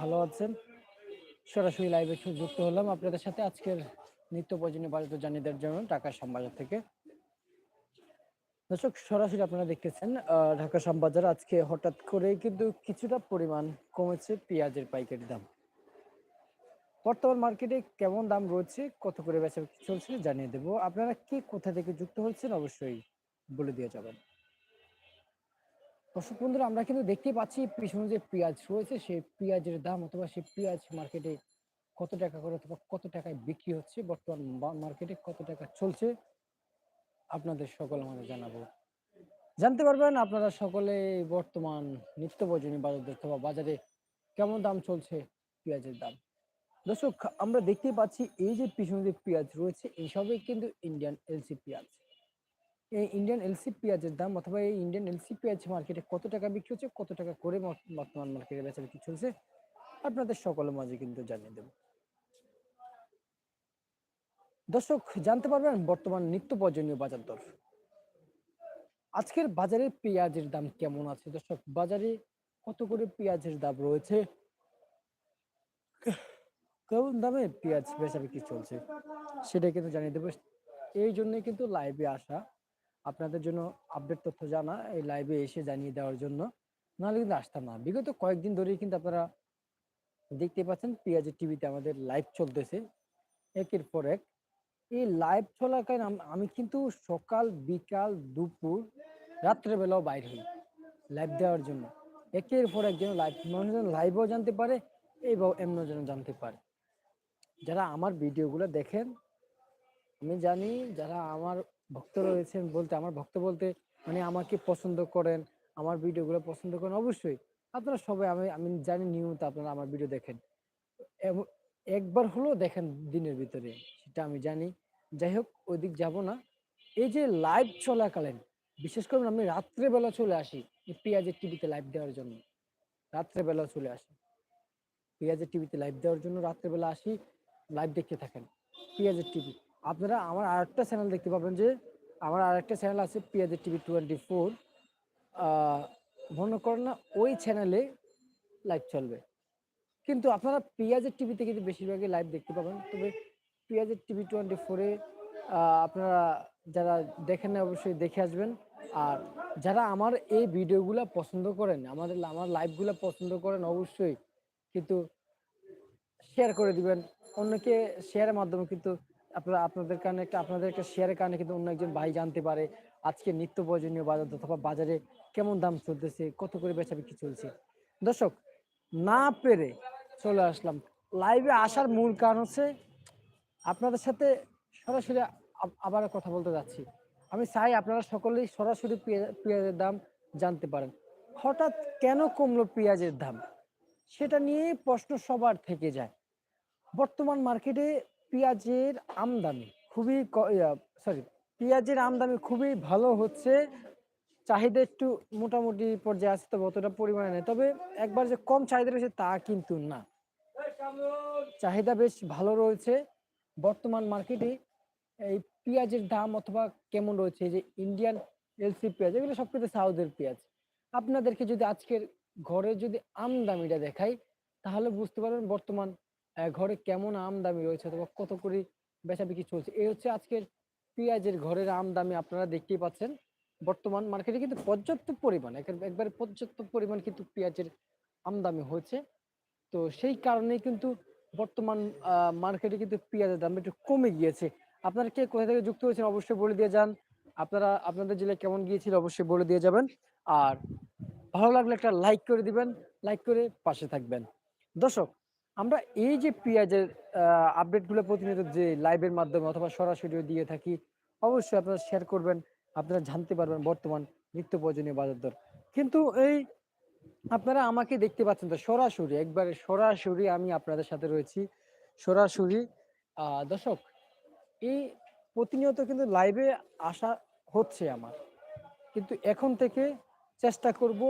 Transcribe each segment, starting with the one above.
ভালো আছেন? সরাসরি লাইভে যুক্ত হলাম। আপনাদের সাথে আজকের নিত্য প্রয়োজনীয় বাজার জানিয়ে দেওয়ার জন্য ঢাকা শ্যামবাজার থেকে। দর্শক, সরাসরি আপনারা দেখতেছেন ঢাকা শ্যামবাজার। আজকে হঠাৎ করে কিন্তু কিছুটা পরিমাণ কমেছে পেঁয়াজের পাইকারি দাম। বর্তমান মার্কেটে কেমন দাম রয়েছে, কত করে বেচা চলছে জানিয়ে দেবো। আপনারা কে কোথা থেকে যুক্ত হচ্ছেন অবশ্যই বলে দিয়ে যাবেন। দর্শক বন্ধুরা, আমরা কিন্তু দেখতে পাচ্ছি পিছনে যে পেঁয়াজ রয়েছে, সেই পেঁয়াজের দাম অথবা সেই পেঁয়াজ মার্কেটে কত টাকা করে অথবা কত টাকায় বিক্রি হচ্ছে, বর্তমান মার্কেটে কত টাকা চলছে, আপনাদের সকল আমাদের জানাব। জানতে পারবেন আপনারা সকলে বর্তমান নিত্য প্রয়োজনীয় বাজার অথবা বাজারে কেমন দাম চলছে পেঁয়াজের দাম। দর্শক, আমরা দেখতে পাচ্ছি এই যে পিছনে যে পেঁয়াজ রয়েছে এইসবই কিন্তু ইন্ডিয়ান এলসি পেঁয়াজ এই ইন্ডিয়ান এলসি পেঁয়াজের দাম অথবা এই ইন্ডিয়ান এলসি পেঁয়াজ মার্কেটে কত টাকা বিক্রি হচ্ছে, কত টাকা করে বর্তমান মার্কেটে বেচা বিক্রি চলছে, আপনাদের সকলের মাঝে কিন্তু জানিয়ে দেব। দর্শক, জানতে পারবেন বর্তমান নিত্য প্রয়োজনীয় বাজার দর। আজকের বাজারে পেঁয়াজের দাম কেমন আছে? দর্শক, বাজারে কত করে পেঁয়াজের দাম রয়েছে? কেমন দামে পেঁয়াজ বেচা বিক্রি চলছে, সেটা কিন্তু জানিয়ে দেবো। এই জন্যই কিন্তু লাইভে আসা আপনাদের জন্য আপডেট তথ্য জানা, এই লাইভে এসে জানিয়ে দেওয়ার জন্য। নাহলে কিন্তু আসতাম না। বিগত কয়েকদিন ধরেই কিন্তু আপনারা দেখতে পাচ্ছেন, পেঁয়াজের টিভিতে আমাদের লাইভ চলতেছে। একের পর এক। এই লাইভ চলাকালীন আম- আমি কিন্তু সকাল, বিকাল, দুপুর, রাত্রেবেলাও বাইর হই লাইভ দেওয়ার জন্য। একের পর এক যেন লাইভ মানুষ যেন লাইভও জানতে পারে এবং এমন যেন জানতে পারে। যারা আমার ভিডিওগুলো দেখেন, আমি জানি যারা আমার ভক্ত রয়েছেন বলতে, আমার ভক্ত বলতে মানে আমাকে পছন্দ করেন, আমার ভিডিওগুলো পছন্দ করেন, অবশ্যই। আপনারা সবাই, আমি আমি জানি নিয়মিত আপনারা আমার ভিডিও দেখেন। একবার হলেও দেখেন দিনের ভিতরে, সেটা আমি জানি। যাই হোক ওই দিক যাব না। এই যে লাইভ চলাকালীন, বিশেষ করে আমি রাত্রেবেলা চলে আসি পেঁয়াজের টিভিতে লাইভ দেওয়ার জন্য। রাত্রেবেলা চলে আসি। পেঁয়াজের টিভিতে লাইভ দেওয়ার জন্য রাত্রেবেলা আসি লাইভ দেখতে থাকেন, পেঁয়াজের টিভি। আপনারা আমার আরেকটা চ্যানেল দেখতে পাবেন যে, আমার আরেকটা চ্যানেল আছে পেঁয়াজের টিভি টোয়েন্টি ফোর মনে করেন না, ওই চ্যানেলে লাইভ চলবে। কিন্তু আপনারা পেঁয়াজের টিভিতে কিন্তু বেশিরভাগই লাইভ দেখতে পাবেন, তবে পেঁয়াজের টিভি টোয়েন্টি ফোরে আপনারা যারা দেখেন না অবশ্যই দেখে আসবেন। আর যারা আমার এই ভিডিওগুলো পছন্দ করেন আমাদের আমার লাইভগুলো পছন্দ করেন, অবশ্যই কিন্তু শেয়ার করে দিবেন। অন্যকে শেয়ারের মাধ্যমে কিন্তু আপনারা, আপনাদের কারণে একটা শেয়ারের কারণে কিন্তু অন্য একজন ভাই জানতে পারে আজকে নিত্য প্রয়োজনীয় বাজার অথবা বাজারে কেমন দাম চলতেছে, কত করে বেচা বিক্রি চলছে। দর্শক, না পেরে চলে আসলাম। লাইভে আসার মূল কারণ হচ্ছে আপনাদের সাথে সরাসরি আবার কথা বলতে যাচ্ছি। আমি চাই আপনারা সকলেই সরাসরি পেঁয়া- পেঁয়াজের দাম জানতে পারেন। হঠাৎ কেন কমলো পেঁয়াজের দাম? সেটা নিয়ে প্রশ্ন সবার থেকে যায়। বর্তমান মার্কেটে পেঁয়াজের আমদানি খুবই সরি পেঁয়াজের আমদানি খুবই ভালো হচ্ছে। চাহিদা একটু মোটামুটি পর্যায়ে আছে, তবে অতটা পরিমাণে নেই। তবে একবার যে কম চাহিদা রয়েছে তা কিন্তু না। চাহিদা বেশ ভালো রয়েছে। বর্তমান মার্কেটে এই পেঁয়াজের দাম অথবা কেমন রয়েছে যে ইন্ডিয়ান এলসি পেঁয়াজ, এগুলো সব কিন্তু সাউথের পেঁয়াজ। আপনাদেরকে যদি আজকের ঘরে যদি আমদামিটা দেখাই, তাহলে বুঝতে পারবেন বর্তমান ঘরে কেমন আমদামি রয়েছে অথবা কত করে বেচা বিক্রি চলছে? এই হচ্ছে আজকের পেঁয়াজের ঘরের আমদামি আপনারা দেখতেই পাচ্ছেন। বর্তমান মার্কেটে কিন্তু পর্যাপ্ত পরিমাণ একবারে পর্যাপ্ত পরিমাণ কিন্তু পেঁয়াজের আমদামি হয়েছে। তো সেই কারণেই কিন্তু বর্তমান মার্কেটে কিন্তু পেঁয়াজের দাম একটু কমে গিয়েছে। আপনারা কে কোথা থেকে যুক্ত হয়েছেন অবশ্যই বলে দিয়ে যান। আপনারা, আপনাদের জেলায় কেমন গিয়েছিল অবশ্যই বলে দিয়ে যাবেন। আর ভালো লাগলে একটা লাইক করে দিবেন, লাইক করে পাশে থাকবেন। দর্শক আমরা এই যে পেঁয়াজের আপডেটগুলো প্রতিনিয়ত যে লাইভের মাধ্যমে অথবা সরাসরি দিয়ে থাকি, অবশ্যই আপনারা শেয়ার করবেন, আপনারা জানতে পারবেন বর্তমান নিত্য প্রয়োজনীয় বাজার দর। কিন্তু এই আপনারা আমাকে দেখতে পাচ্ছেন তো সরাসরি, একবারে সরাসরি আমি আপনাদের সাথে রয়েছি। সরাসরি দর্শক, এই প্রতিনিয়ত কিন্তু লাইভে আসা হচ্ছে আমার। কিন্তু এখন থেকে চেষ্টা করব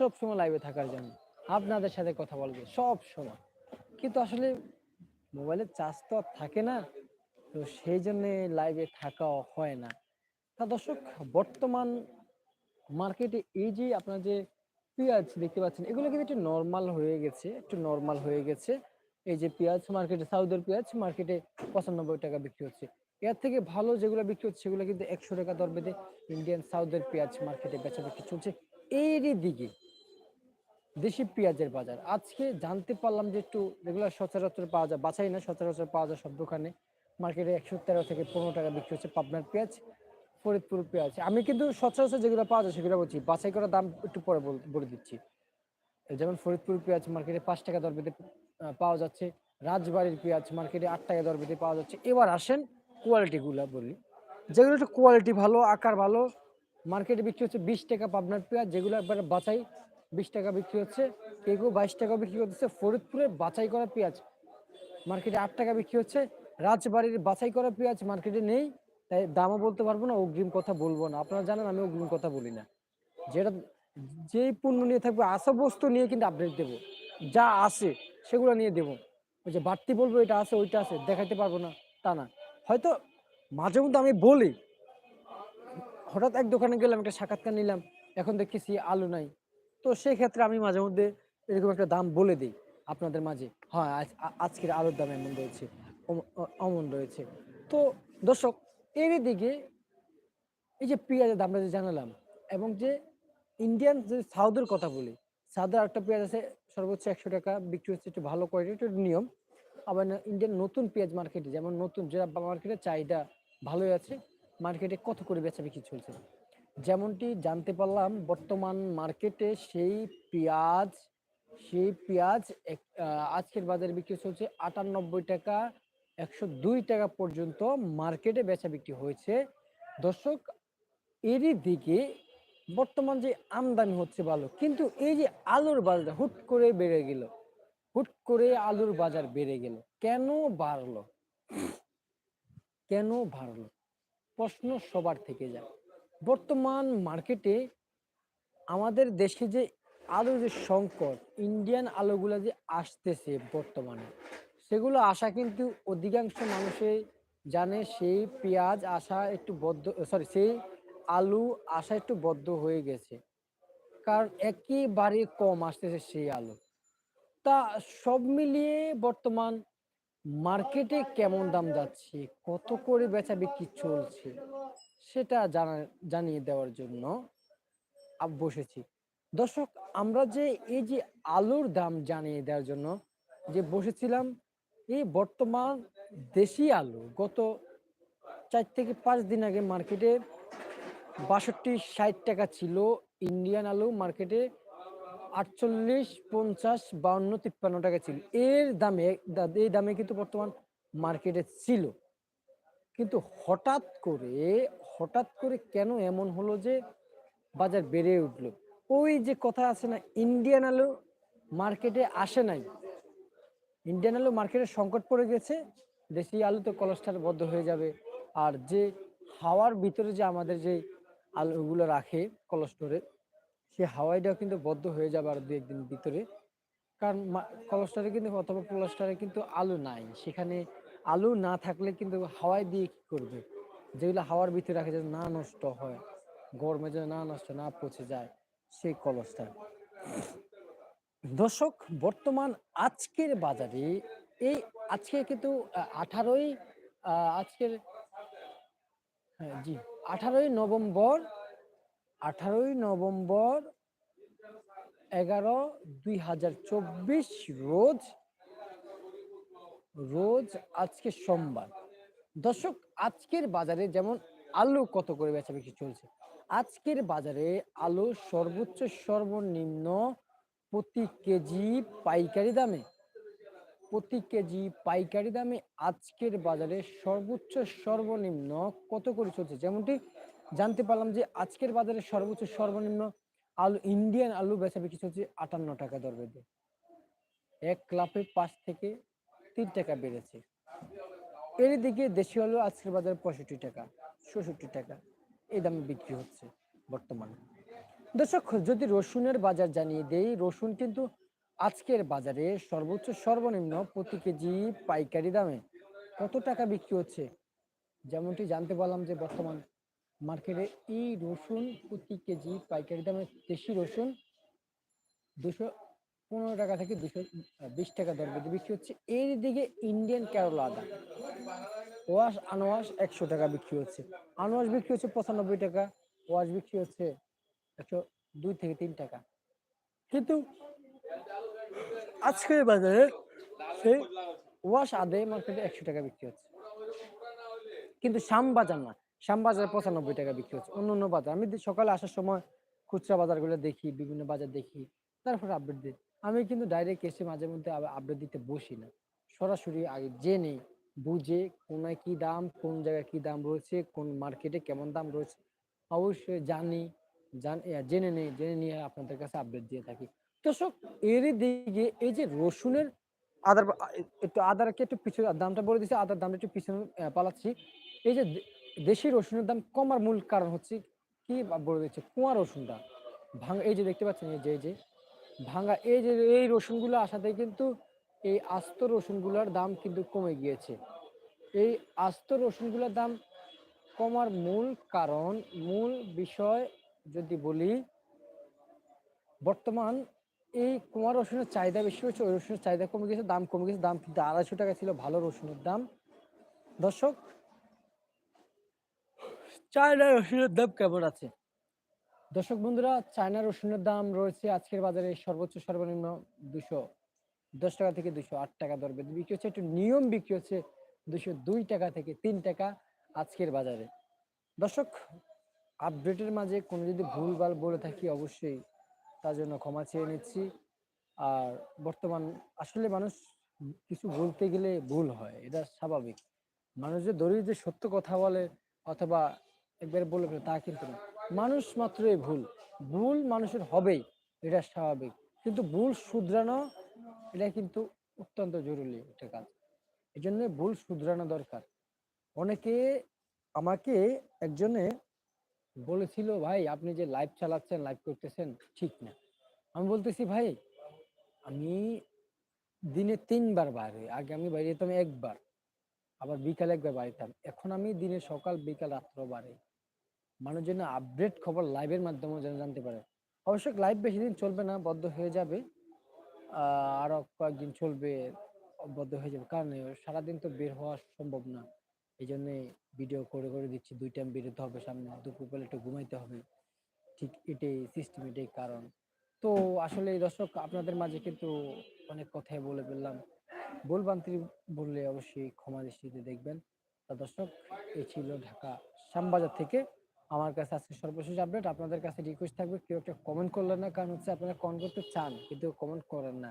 সব সময় লাইভে থাকার জন্য। আপনাদের সাথে কথা বলব, সব সময়। কিন্তু আসলে মোবাইলের চার্জ তো আর থাকে না, তো সেই জন্য লাইভে থাকাও হয় না। তা দর্শক, বর্তমান মার্কেটে এই যে আপনার যে পেঁয়াজ দেখতে পাচ্ছেন, এগুলো কিন্তু একটু নর্মাল হয়ে গেছে, একটু নর্মাল হয়ে গেছে। এই যে পেঁয়াজ মার্কেটে সাউদের পেঁয়াজ মার্কেটে পঁচানব্বই টাকা বিক্রি হচ্ছে। এর থেকে ভালো যেগুলো বিক্রি হচ্ছে, সেগুলো কিন্তু একশো টাকা দর বেঁধে ইন্ডিয়ান সাউদের পেঁয়াজ মার্কেটে বেচা বিক্রি চলছে। এরই দিকে দেশি পেঁয়াজের বাজার। আজকে জানতে পারলাম যে একটু যেগুলো সচরাচর পাওয়া যায়, বাছাই না, সচরাচর পাওয়া যায় সব দোকানে। মার্কেটে একশো তেরো থেকে পনেরো টাকা বিক্রি হচ্ছে পাবনার পেঁয়াজ, ফরিদপুর পেঁয়াজ। আমি কিন্তু সচরাচর যেগুলো পাওয়া যায় সেগুলো বলছি, বাছাই করা দাম একটু পরে বল- দিচ্ছি। যেমন ফরিদপুর পেঁয়াজ মার্কেটে পাঁচ টাকা দর বেঁধে পাওয়া যাচ্ছে। রাজবাড়ির পেঁয়াজ মার্কেটে আট টাকা দর বেঁধে পাওয়া যাচ্ছে। এবার আসেন কোয়ালিটিগুলো বলি। যেগুলো একটু কোয়ালিটি ভালো, আকার ভালো মার্কেটে বিক্রি হচ্ছে বিশ টাকা পাবনার পেঁয়াজ, যেগুলো একবারে বাছাই বিশ টাকা বিক্রি হচ্ছে। কেউ বাইশ টাকা বিক্রি করতেছে। ফরিদপুরের বাছাই করা পেঁয়াজ। মার্কেটে আট টাকা বিক্রি হচ্ছে। রাজবাড়ির বাছাই করা পেঁয়াজ মার্কেটে নেই। তাই দামও বলতে পারব না, অগ্রিম কথা বলব না। আপনারা জানেন, আমি অগ্রিম কথা বলি না। যেটা, যেই পণ্য নিয়ে থাকবে আসা বস্তু নিয়ে কিন্তু আপডেট দেবো। যা আছে, সেগুলো নিয়ে দেবো। ওই যে বাড়তি বলব, এটা আছে, ওইটা আছে, দেখাইতে পারব না, তা না। হয়তো মাঝে মধ্যে আমি বলি, হঠাৎ এক দোকানে গেলাম, একটা সাক্ষাৎকার নিলাম, এখন দেখতেছি আলু নাই। তো সেই ক্ষেত্রে আমি মাঝে মধ্যে এরকম একটা দাম বলে দিই আপনাদের মাঝে। হ্যাঁ আজ- আজকের আলুর দাম এমন রয়েছে অমন রয়েছে। তো দর্শক এরই দিকে এই যে পেঁয়াজের দামটা যে জানালাম এবং যে ইন্ডিয়ান যে সাউদের কথা বলি, সাউদের একটা পেঁয়াজ আছে সর্বোচ্চ একশো টাকা, বিক্রি হচ্ছে একটু ভালো কোয়ালিটির নিয়ম। আবার ইন্ডিয়ান নতুন পেঁয়াজ মার্কেটে যেমন নতুন যেটা মার্কেটে চাহিদা ভালোই আছে মার্কেটে কত করে বেচা বিক্রি চলছে? যেমনটি জানতে পারলাম, বর্তমান মার্কেটে সেই পেঁয়াজ সেই পেঁয়াজ আজকের বাজারে বিক্রি চলছে আটানব্বই টাকা, একশো দুই টাকা পর্যন্ত মার্কেটে বেচা বিক্রি হয়েছে। দর্শক, এরই দিকে বর্তমান যে আমদানি হচ্ছে ভালো, কিন্তু এই যে আলুর বাজার হুট করে বেড়ে গেল, হুট করে আলুর বাজার বেড়ে গেল, কেন বাড়লো? কেন বাড়লো? প্রশ্ন সবার থেকে যায়। বর্তমান মার্কেটে আমাদের দেশে যে আলুর যে সংকট ইন্ডিয়ান আলুগুলো যে আসতেছে বর্তমানে, সেগুলো আসা কিন্তু অধিকাংশ মানুষে জানে সেই পেঁয়াজ আসা একটু বদ্ধ সরি সেই আলু আসা একটু বদ্ধ হয়ে গেছে। কারণ একেবারে কম আসতেছে সেই আলু। তা সব মিলিয়ে বর্তমান মার্কেটে কেমন দাম যাচ্ছে? কত করে বেচা বিক্রি চলছে? সেটা জানা, জানিয়ে দেওয়ার জন্য বসেছি। দর্শক, আমরা যে এই যে আলুর দাম জানিয়ে দেওয়ার জন্য যে বসেছিলাম এই বর্তমান দেশি আলু গত চার থেকে পাঁচ দিন আগে মার্কেটে বাষট্টি ষাট টাকা ছিল, ইন্ডিয়ান আলু মার্কেটে আটচল্লিশ পঞ্চাশ বাউন্ন তিপ্পান্ন টাকা ছিল। এর দামে এই দামে কিন্তু বর্তমান মার্কেটে ছিল। কিন্তু হঠাৎ করে হঠাৎ করে কেন এমন হলো যে বাজার বেড়ে উঠল? ওই যে কথা আছে না ইন্ডিয়ান আলু মার্কেটে আসে নাই। ইন্ডিয়ান আলু মার্কেটে সংকট পড়ে গেছে, দেশি আলু তো কলেস্ট্রল বদ্ধ হয়ে যাবে। আর যে হাওয়ার ভিতরে যে আমাদের যে আলুগুলো রাখে কলেস্টোরে সে হাওয়াইটাও কিন্তু বদ্ধ হয়ে যাবে আর দু একদিন ভিতরে। কারণ কলেস্টারে কিন্তু, অথবা কোলেস্টারে কিন্তু আলু নাই। সেখানে আলু না থাকলে কিন্তু হাওয়ায় দিয়ে কি করবে? যেগুলো হাওয়ার ভিতরে রাখে যাতে না নষ্ট হয়, গরমে যেন না নষ্ট না পচে যায়, সেই কলেস্টার দর্শক, বর্তমান আজকের বাজারে এই আজকে কিন্তু আঠারোই আজকের হ্যাঁ জি, আঠারোই নভেম্বর আঠারোই নভেম্বর এগারো দুই হাজার চব্বিশ রোজ রোজ আজকে সোমবার। দর্শক, আজকের বাজারে যেমন আলু কত করে বেচা বিক্রি চলছে, আজকের বাজারে আলু সর্বোচ্চ সর্বনিম্ন প্রতি কেজি পাইকারি দামে, প্রতি কেজি পাইকারি দামে আজকের বাজারে সর্বোচ্চ সর্বনিম্ন কত করে চলছে? যেমনটি জানতে পারলাম যে আজকের বাজারে সর্বোচ্চ সর্বনিম্ন আলু, ইন্ডিয়ান আলু বেচা বিক্রি চলছে আটান্ন টাকা দর বেঁধে। এক লাফে পাঁচ থেকে তিন টাকা বেড়েছে। এর দিকে দেশি আলু আজকের বাজারে পঁয়ষট্টি টাকা, ষষট্টি টাকা। এই দামে বিক্রি হচ্ছে বর্তমানে। দর্শক, যদি রসুনের বাজার জানিয়ে দেই, রসুন কিন্তু আজকের বাজারে সর্বোচ্চ সর্বনিম্ন প্রতি কেজি পাইকারি দামে কত টাকা বিক্রি হচ্ছে? যেমনটি জানতে পারলাম যে বর্তমান মার্কেটে এই রসুন প্রতি কেজি পাইকারি দামে দেশি রসুন দুশো পনেরো টাকা থেকে দুশো বিশ টাকা দর বেঁধে বিক্রি হচ্ছে। এর দিকে ইন্ডিয়ান কেরলা আদা। ওয়াশ আনোয়াশ একশো টাকা বিক্রি হচ্ছে। আনোয়াশ বিক্রি হচ্ছে পঁচানব্বই টাকা, ওয়াশ বিক্রি হচ্ছে একশো দুই থেকে তিন টাকা। কিন্তু আজকের বাজারে সেই ওয়াশ আদে মার্কেটে একশো টাকা বিক্রি হচ্ছে। কিন্তু শাম বাজার না। শাম বাজারে পঁচানব্বই টাকা বিক্রি হচ্ছে। অন্য অন্য বাজার। আমি সকালে আসার সময় খুচরা বাজারগুলো দেখি, বিভিন্ন বাজার দেখি, তারপর আপডেট দিই। আমি কিন্তু ডাইরেক্ট এসে মাঝে মধ্যে আপডেট দিতে বসি না। সরাসরি আগে জেনে বুঝে কোনায় কি দাম, কোন জায়গায় কি দাম রয়েছে, কোন মার্কেটে কেমন দাম রয়েছে, অবশ্যই জানি, জান নেই, জেনে নিয়ে আপনাদের কাছে আপডেট দিয়ে থাকি। দর্শক এর দিকে এই যে রসুনের আদার, একটু আদারকে একটু পিছনে, দামটা বলে দিচ্ছি আদার দামটা একটু পিছনে পালাচ্ছি। এই যে দেশি রসুনের দাম কমার মূল কারণ হচ্ছে কি বলে দিচ্ছে, কুয়া রসুনটা। ভাঙা, এই যে দেখতে পাচ্ছেন, এই যে এই যে ভাঙা, এই যে, এই রসুনগুলো আসাতে কিন্তু এই আস্ত রসুনগুলোর দাম কিন্তু কমে গিয়েছে। এই আস্ত রসুনগুলোর দাম কমার মূল কারণ, মূল বিষয় যদি বলি, বর্তমান এই কুমার রসুনের চাহিদা বেশি হচ্ছে ওই রসুনের চাহিদা কমে গেছে দাম কমে গেছে দাম কিন্তু আড়াইশো টাকা ছিল ভালো রসুনের দাম। দর্শক, চায়না রসুনের দাম কেমন আছে? দর্শক বন্ধুরা, চায়না রসুনের দাম রয়েছে আজকের বাজারে সর্বোচ্চ সর্বনিম্ন দুশো দশ টাকা থেকে দুশো আট টাকা দর। বিক্রি হচ্ছে, একটু নিয়ম বিক্রি হচ্ছে দুশো দুই টাকা থেকে তিন টাকা আজকের বাজারে। দর্শক, আপডেটের মাঝে কোনো যদি ভুল ভুলভাল বলে থাকি অবশ্যই তার জন্য ক্ষমা চেয়ে নিচ্ছি। আর বর্তমান আসলে মানুষ কিছু বলতে গেলে ভুল হয়, এটা স্বাভাবিক। মানুষ যে দড়ির যে সত্য কথা বলে অথবা একবার বলে তা কিন্তু না। মানুষ মাত্রই ভুল। ভুল মানুষের হবেই, এটা স্বাভাবিক। কিন্তু ভুল শুধরানো, এটা কিন্তু অত্যন্ত জরুরি একটা কাজ। এই জন্য ভুল শুধরানো দরকার। অনেকে আমাকে একজনে বলেছিল, ভাই, আপনি যে লাইভ চালাচ্ছেন লাইভ করতেছেন, ঠিক না। আমি বলতেছি, ভাই, আমি দিনে তিনবার বাইরে। আগে আমি বাইরে যেতাম একবার। আবার বিকালে একবার বাড়িতাম এখন আমি দিনে সকাল, বিকাল রাত্র বাড়ি মানুষ যেন আপডেট খবর লাইভের মাধ্যমে যেন জানতে পারে। অবশ্য লাইভ বেশি দিন চলবে না, বদ্ধ হয়ে যাবে। আরও কয়েকদিন চলবে, বদ্ধ হয়ে যাবে। কারণ সারাদিন তো বের হওয়া সম্ভব না। এই জন্য ভিডিও করে করে দিচ্ছি। দুই টাইম বেরোতে হবে সামনে। দুপুর বেলা একটু ঘুমাইতে হবে। ঠিক এটাই সিস্টেম এটাই কারণ। তো আসলে দর্শক, আপনাদের মাঝে কিন্তু অনেক কথাই বলে ফেললাম। ভুলভ্রান্তি বললে অবশ্যই ক্ষমা দৃষ্টিতে দেখবেন। তা দর্শক এই ছিল ঢাকা শ্যামবাজার থেকে আমার কাছে আজকে সর্বশেষ আপডেট আপনাদের কাছে রিকোয়েস্ট থাকবে, কেউ একটা কমেন্ট করলেন না, কারণ হচ্ছে আপনারা কমেন্ট করতে চান, কিন্তু কমেন্ট করেন না।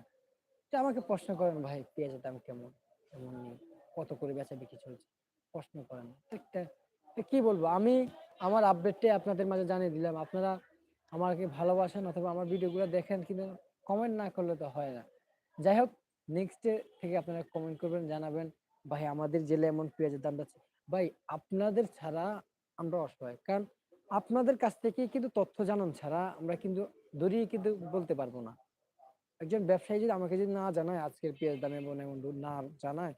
তো আমাকে প্রশ্ন করেন, ভাই, পেঁয়াজের দাম কেমন? কেমন নেই? কত করে বেচা বিক্রি চলছে? প্রশ্ন করেন। একটা কি বলব, আমি আমার আপডেটটাই আপনাদের মাঝে জানিয়ে দিলাম। আপনারা আমাকে ভালোবাসেন অথবা আমার ভিডিওগুলো দেখেন, কিন্তু কমেন্ট না করলে তো হয় না। যাই হোক নেক্সট থেকে আপনারা কমেন্ট করবেন, জানাবেন, ভাই, আমাদের জেলে এমন পেঁয়াজের দাম যাচ্ছে ভাই, আপনাদের ছাড়া আমরা অসহায়। কারণ আপনাদের কাছ থেকে কিন্তু তথ্য জানান ছাড়া আমরা কিন্তু দড়িয়ে কিন্তু বলতে পারব না। একজন ব্যবসায়ী যদি আমাকে যদি না জানায়, আজকের পেঁয়াজ দাম এমন এমন না জানায়,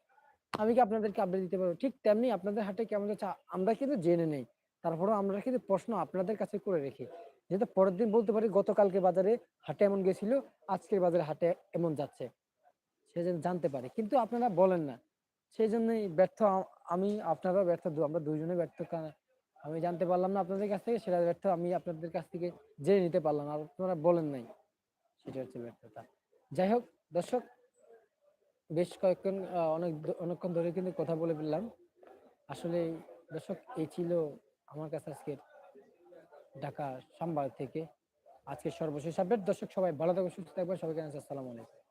আমি কি আপনাদেরকে আপডেট দিতে পারব? ঠিক তেমনি আপনাদের হাটে কেমন যাচ্ছে, আমরা কিন্তু জেনে নেই। তারপরেও আমরা কিন্তু প্রশ্ন আপনাদের কাছে করে রেখি। যেহেতু পরের দিন বলতে পারি, গতকালকে বাজারে হাটে এমন গেছিল, আজকের বাজারে হাটে এমন যাচ্ছে। সে যেন জানতে পারে। কিন্তু আপনারা বলেন না। সেই জন্যই ব্যর্থ আমি, আপনারাও ব্যর্থ আমরা দুইজনে ব্যর্থ। আমি জানতে পারলাম না আপনাদের কাছ থেকে, সেটা ব্যর্থ আমি আপনাদের কাছ থেকে জেনে নিতে পারলাম আর আপনারা বলেন নাই। সেটা হচ্ছে ব্যর্থতা। যাই হোক, দর্শক, বেশ কয়েকক্ষণ অনেক অনেকক্ষণ ধরে কিন্তু কথা বলে ফেললাম। আসলে দর্শক, এই ছিল আমার কাছে আজকের ঢাকা সাম্বার থেকে। আজকে সর্বশেষ আপডেট। দর্শক, সবাই ভালো থাকবেন সুস্থ থাকবেন সবাইকে আসসালামু আলাইকুম।